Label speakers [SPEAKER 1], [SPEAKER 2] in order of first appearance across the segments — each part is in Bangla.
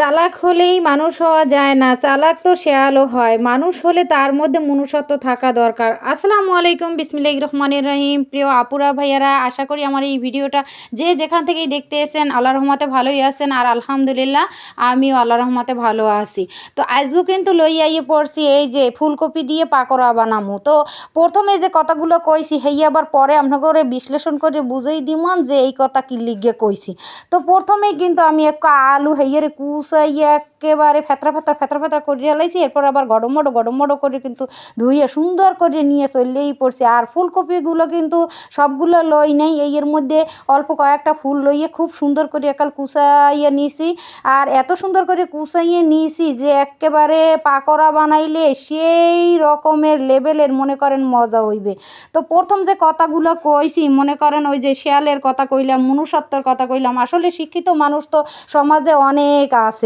[SPEAKER 1] চালাক হলেই মানুষ হওয়া যায় না, চালাক তো শেয়ালও হয়। মানুষ হলে তার মধ্যে মনুষ্যত্ব থাকা দরকার। আসসালামু আলাইকুম বিসমিল্লাহ রহমানের রহিম। প্রিয় আপুরা, ভাইয়ারা, আশা করি আমার এই ভিডিওটা যে যেখান থেকেই দেখতে এসেন আল্লাহ রহমতে ভালোই আছেন আর আলহামদুলিল্লাহ আমিও আল্লাহ রহমতে ভালো আছি। তো আজকেও কিন্তু লই আইয়ে পড়ছি এই যে ফুলকপি দিয়ে পাকোড়া বানামু। তো প্রথমে যে কথাগুলো কইছি, হেই আবার পরে আপনাকে বিশ্লেষণ করে বুঝেই দিমন যে এই কথা কি লিগে কইছি। তো প্রথমেই কিন্তু আমি এক আলু হেইয়ারে কুচাইয়া একেবারে ফেতরা ফেতরা ফেতরা ফেতরা করে লাইছি এরপর আবার গড়মড়ো গড়মড়ো করে কিন্তু ধুইয়ে সুন্দর করে নিয়ে চললেই পড়ছে। আর ফুলকপিগুলো কিন্তু সবগুলো লই নেই। এই এর মধ্যে অল্প কয়েকটা ফুল লইয়ে খুব সুন্দর করে একাল কুচাইয়ে নিয়েছি আর এত সুন্দর করে কুচাইয়ে নিয়েছি যে একেবারে পাকোড়া বানাইলে সেই রকমের লেভেলের মনে করেন মজা হইবে। তো প্রথম যে কথাগুলো কইছি, মনে করেন ওই যে শেয়ালের কথা কইলাম, মনুষ্যত্বর কথা কইলাম, আসলে শিক্ষিত মানুষ তো সমাজে অনেক আছে।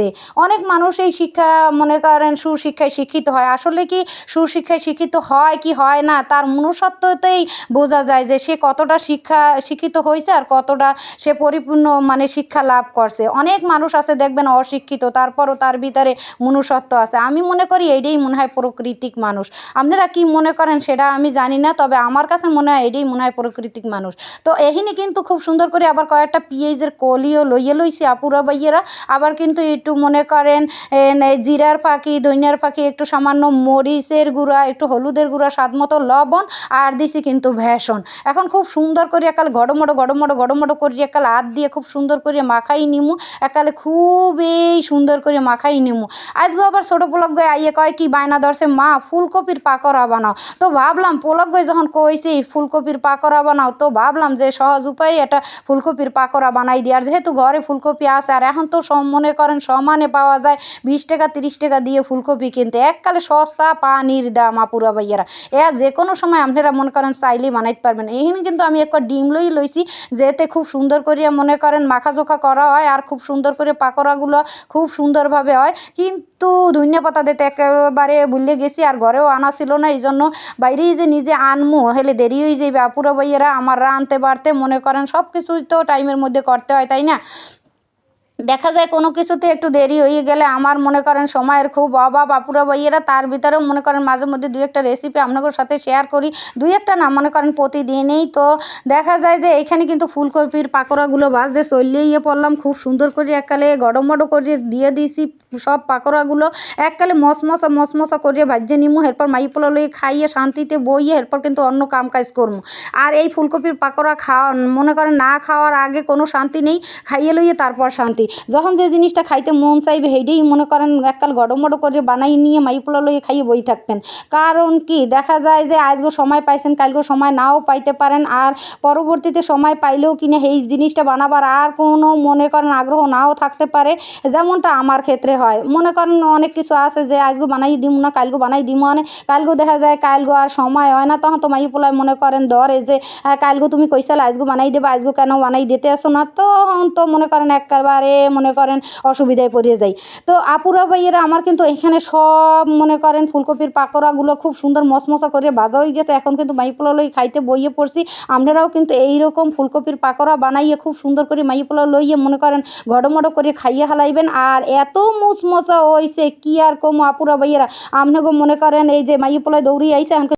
[SPEAKER 1] অনেক মানুষ এই শিক্ষা, মনে করেন সুশিক্ষায় শিক্ষিত হয়। আসলে কি সুশিক্ষায় শিক্ষিত হয় কি হয় না, তার মনুষ্যত্বতেই বোঝা যায় যে সে কতটা শিক্ষা, শিক্ষিত হয়েছে আর কতটা সে পরিপূর্ণ মানে শিক্ষা লাভ করছে। অনেক মানুষ আছে দেখবেন অশিক্ষিত, তারপরও তার ভিতরে মনুষ্যত্ব আছে। আমি মনে করি এইটাই মনে হয় প্রকৃতিক মানুষ। আপনারা কি মনে করেন সেটা আমি জানি না, তবে আমার কাছে মনে হয় এটাই মনে হয় প্রকৃতিক মানুষ। তো এহিনি কিন্তু খুব সুন্দর করে আবার কয়েকটা পিঁয়াজের কলিও লইয়ে লইছি, আপুরা বাইয়েরা আবার কিন্তু একটু মনে করেন জিরার পাখি ধনিয়ার পাখি, একটু সামান্য মরিচের গুঁড়া, একটু হলুদের গুঁড়া, স্বাদ মতো লবণ আর দিছি কিন্তু ভেষণ। এখন খুব সুন্দর করে একাল গড়মড়ো গড়মড়ো গড়মড়ো করে একাল হাত দিয়ে খুব সুন্দর করে মাখাই নিমু। একালে খুবই সুন্দর করে মাখাই নিমু। আজকে আবার ছোটো পোলক গয়ে আইয়ে কয়, কি বায়না ধরছে, মা, ফুলকপির পাকোড়া বানাও। তো ভাবলাম পোলক গয়ে যখন কইছি, ফুলকপির পাকোড়া বানাও, তো ভাবলাম যে সহজ উপায়ে এটা ফুলকপির পাকোড়া বানাই দিই। আর যেহেতু ঘরে ফুলকপি আছে, আর এখন তো মনে করেন সমানে পাওয়া যায়। বিশ টাকা, তিরিশ টাকা দিয়ে ফুলকপি কিনতে। এককালে সস্তা পানির দাম আপুরা ভাইয়ারা। এ যে কোনো সময় আপনারা মনে করেন চাইলেই বানাইতে পারবেন। এইখানে কিন্তু আমি একটা ডিম লই লইছি, যেতে খুব সুন্দর করে মনে করেন মাখাজোখা করা হয় আর খুব সুন্দর করে পাকোড়াগুলো খুব সুন্দরভাবে হয়। কিন্তু ধনিয়া পাতা দিতে একেবারে ভুলে গেছি আর ঘরেও আনা ছিল না। এই জন্য বাইরেই যে নিজে আনমু হেলে দেরি হয়ে যাবে আপুরা ভাইয়েরা আমার রানতে বাড়তে মনে করেন সব কিছুই তো টাইমের মধ্যে করতে হয়, তাই না? দেখা যায় কোনো কিছুতে একটু দেরি হয়ে গেলে আমার মনে করেন সময়ের খুব অভাব, আপুরা বইয়েরা তার ভিতরেও মনে করেন মাঝে মধ্যে দুই একটা রেসিপি আপনাদের সাথে শেয়ার করি। দুই একটা না, মনে করেন প্রতিদিনই তো দেখা যায় যে এখানে কিন্তু ফুলকপির পাকোড়াগুলো ভাজতে চললেই ইয়ে পড়লাম, খুব সুন্দর করে এককালে গড়মড়ো করে দিয়ে দিয়েছি সব পাকোড়াগুলো। এককালে মশমশা মশমশা করিয়ে ভাজ্যে নিমু, এরপর মাই পোলা লই খাইয়ে শান্তিতে বইয়ে এরপর কিন্তু অন্য কাম কাজ করব। আর এই ফুলকপির পাকোড়া খাওয়া, মনে করেন না খাওয়ার আগে কোনো শান্তি নেই, খাইয়ে লইয়ে তারপর শান্তি। যখন যে জিনিসটা খাইতে মন চাইবে সেইটাই মনে করেন এককাল গড়মড়ো করে বানাই নিয়ে মাই পোলা লইয়ে খাইয়ে বই থাকবেন। কারণ কি? দেখা যায় যে আজকে সময় পাইছেন কালকে সময় নাও পাইতে পারেন আর পরবর্তীতে সময় পাইলেও কিনা এই জিনিসটা বানাবার আর কোনো মনে করেন আগ্রহ নাও থাকতে পারে যেমনটা আমার ক্ষেত্রে হয়। মনে করেন অনেক কিছু আছে যে আজকে বানাই দিমু না কালকে বানাই দিম মানে কালকেও দেখা যায় কালকে আর সময় হয় না তখন তো মাই পোলায় মনে করেন ধরে যে হ্যাঁ, কালকে তুমি কইসালে আজকে বানাই দেবে আজকে কেন বানাই দিতে আসো না? তখন তো মনে করেন একেবারে মনে করেন অসুবিধায় পড়ে যাই তো আপুরা ভাইয়েরা, আমার কিন্তু এখানে সব মনে করেন ফুলকপির পাকোড়াগুলো খুব সুন্দর মশমশা করে ভাজা হয়ে গেছে। এখন কিন্তু মাই পোলাও লই খাইতে বইয়ে পড়ছি। আপনারাও কিন্তু এইরকম ফুলকপির পাকোড়া বানাইয়ে খুব সুন্দর করে মাই পোলাও লইয়ে মনে করেন ঘডমড়ো করে খাইয়ে হালাইবেন। আর এত মুসমসা হয়েছে কি আর কম আপুরা ভাইয়েরা? আপনাকে মনে করেন এই যে মাই পোলায় দৌড়িয়ে আইসে